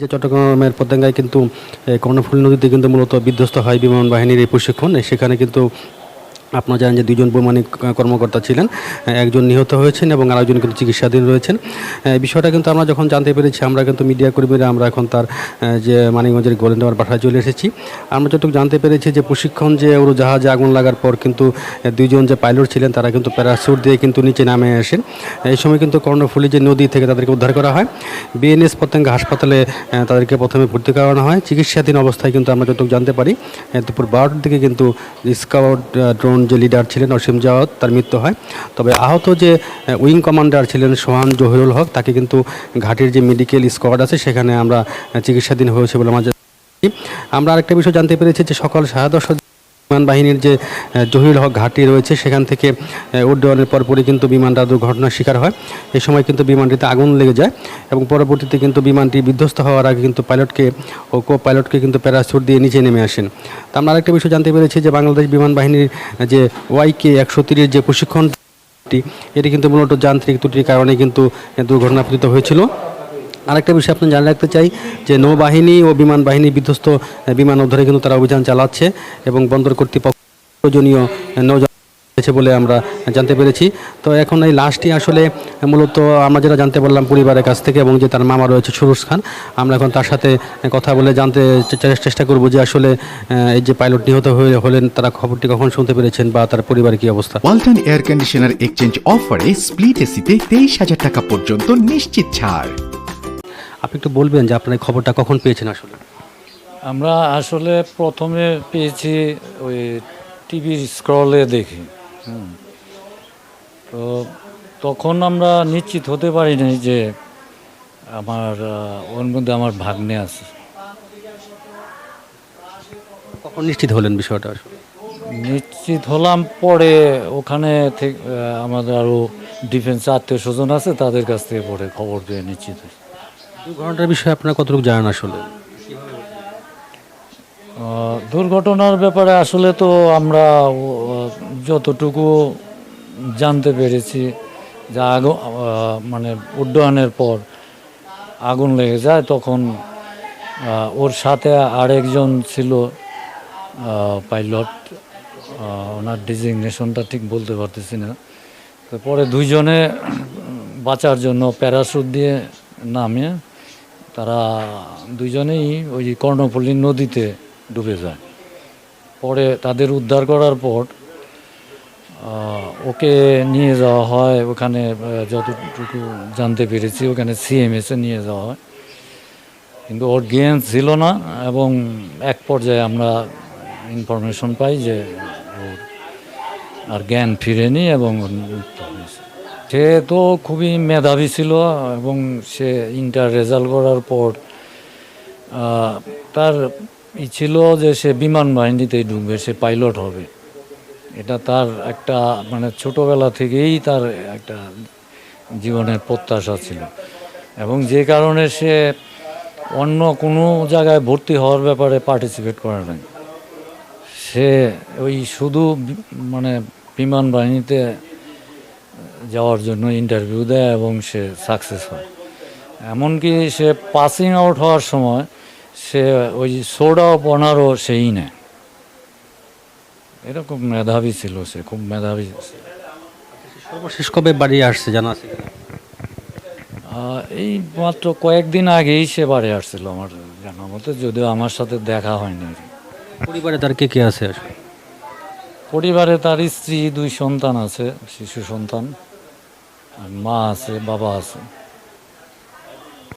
যে চট্টগ্রামের পদ্মাঙ্গায় কিন্তু কর্ণফুল নদীতে কিন্তু মূলত বিধ্বস্ত হয় বিমান বাহিনীর এই প্রশিক্ষণ সেখানে কিন্তু আপনারা জানেন যে দুজন বৈমানিক কর্মকর্তা ছিলেন একজন নিহত হয়েছেন এবং আরেকজন কিন্তু চিকিৎসাধীন রয়েছেন। বিষয়টা কিন্তু আমরা যখন জানতে পেরেছি আমরা কিন্তু মিডিয়া কর্মীরা আমরা এখন তার যে মানিকগঞ্জের গোলেন্দাবার বাসায় চলে এসেছি। আমরা যতটুকু জানতে পেরেছি যে প্রশিক্ষণ যে উড়োজাহাজে আগুন লাগার পর কিন্তু এ, দুইজন যে পাইলট ছিলেন তারা কিন্তু প্যারাসুট দিয়ে কিন্তু নিচে নামে আসেন। এই সময় কিন্তু কর্ণফুলী যে নদী থেকে তাদেরকে উদ্ধার করা হয় বিএনএস পতেঙ্গা হাসপাতালে তাদেরকে প্রথমে ভর্তি করানো হয়। চিকিৎসাধীন অবস্থায় কিন্তু আমরা যতটুকু জানতে পারি দুপুর বারোটার দিকে কিন্তু স্কাউট ড্রোন যে লিডার ছিলেন অসীম জাওয়াত, তার মৃত্যু হয় তবে আহত যে উইং কমান্ডার ছিলেন সোহান জহিরুল হক, তাকে কিন্তু ঘাটির যে মেডিকেল স্কোয়াড আছে, সেখানে আমরা চিকিৎসাধীন হয়েছে বলে জানি। আমরা আরেকটা বিষয় জানতে পেরেছি যে সকাল সাড়ে দশটার বিমান বাহিনীর যে আহ, জহিরুল হক ঘাঁটি রয়েছে সেখান থেকে উড্ডয়নের পরপরই কিন্তু বিমানটা দুর্ঘটনার শিকার হয়। এই সময় কিন্তু বিমানটিতে আগুন লেগে যায় এবং পরবর্তীতে কিন্তু বিমানটি বিধ্বস্ত হওয়ার আগে কিন্তু পাইলটকে ও কো পাইলটকে কিন্তু প্যারাসুট দিয়ে নিচে নেমে আসেন। তা আমরা আরেকটা বিষয় জানতে পেরেছি যে বাংলাদেশ বিমান বাহিনীর যে ওয়াইকে একশো তিরিশ যে প্রশিক্ষণ এটি কিন্তু মূলত যান্ত্রিক ত্রুটির কারণে কিন্তু আহ, দুর্ঘটনাপতিত হয়েছিল। আরেকটা বিষয় আপনি জানিয়ে রাখতে চাই যে নৌবাহিনী ও বিমান বাহিনী বিধ্বস্ত বিমান উদ্ধারে কিন্তু তারা অভিযান চালাচ্ছে এবং বন্দর কর্তৃপক্ষ প্রয়োজনীয় নৌযান হয়েছে বলে আমরা জানতে পেরেছি। তো এখন এই লাশটি আসলে মূলত আমরা যেটা জানতে পারলাম পরিবারের কাছ থেকে এবং যে তার মামা রয়েছে সুরুজ খান, আমরা এখন তার সাথে কথা বলে জানতে চেষ্টা করব যে আসলে এই যে পাইলট নিহত হয়ে, হলেন তারা খবরটি কখন শুনতে পেরেছেন বা তার পরিবারের কি অবস্থা? ওয়ালটন এয়ার কন্ডিশনার এক্সচেঞ্জ অফারে স্প্লিট এসিতে তেইশ হাজার টাকা পর্যন্ত নিশ্চিত ছাড়। আপনি একটু বলবেন যে আপনার খবরটা কখন পেয়েছেন আসলে আমরা আসলে প্রথমে পেয়েছি ওই টিভি স্ক্রলে দেখি। তো তখন আমরা নিশ্চিত হতে পারিনি যে আমার ওর মধ্যে আমার ভাগ্নে আছে কখন নিশ্চিত হলেন বিষয়টা আসলে নিশ্চিত হলাম পরে ওখানে আমাদের আরও ডিফেন্স আত্মীয় স্বজন আছে তাদের কাছ থেকে পরে খবর পেয়ে নিশ্চিত হয়েছি। দুর্ঘটনার বিষয়ে আপনার কতটুকু জানেন আসলে? দুর্ঘটনার ব্যাপারে আসলে তো আমরা যতটুকু জানতে পেরেছি যে আগুন মানে উড্ডয়নের পর আগুন লেগে যায়, তখন ওর সাথে আরেকজন ছিল পাইলট ওনার ডিজিগনেশনটা ঠিক বলতে পারতেছি না। পরে দুইজনে বাঁচার জন্য প্যারাশুট দিয়ে নামে তারা দুইজনেই ওই কর্ণফুলী নদীতে ডুবে যায়। পরে তাদের উদ্ধার করার পর ওকে নিয়ে যাওয়া হয় ওখানে যতটুকু জানতে পেরেছি, ওখানে সিএমএসে নিয়ে যাওয়া হয়। কিন্তু ওর জ্ঞান ছিল না এবং এক পর্যায়ে আমরা ইনফরমেশন পাই যে ওর আর জ্ঞান ফিরেনি এবং মৃত্যু হয়েছে। সে তো খুবই মেধাবী ছিল এবং সে ইন্টার রেজাল্ট করার পর তার ই ছিল যে সে বিমান বাহিনীতেই ঢুকবে, সে পাইলট হবে। এটা তার একটা মানে ছোটবেলা থেকেই তার একটা জীবনের প্রত্যাশা ছিল। এবং যে কারণে সে অন্য কোনো জায়গায় ভর্তি হওয়ার ব্যাপারে পার্টিসিপেট করে নাই। সে ওই শুধু মানে বিমান বাহিনীতে যাওয়ার জন্য ইন্টারভিউ দেয় এবং সে সাকসেস হয়। এমনকি সে পাসিং আউট হওয়ার সময় সে ওই সোডা পনারও সেই নেয়। এরকম মেধাবী ছিল সে খুব মেধাবী সর্বশেষ কবে বাড়ি আসছে জানা আছে এই মাত্র কয়েকদিন আগেই সে বাড়ি আসছিল আমার জানা মতো যদিও আমার সাথে দেখা হয়নি। আর কি। পরিবারে তার কে কে আছে? পরিবারে তার স্ত্রী দুই সন্তান আছে শিশু সন্তান। মা আছে বাবা আছে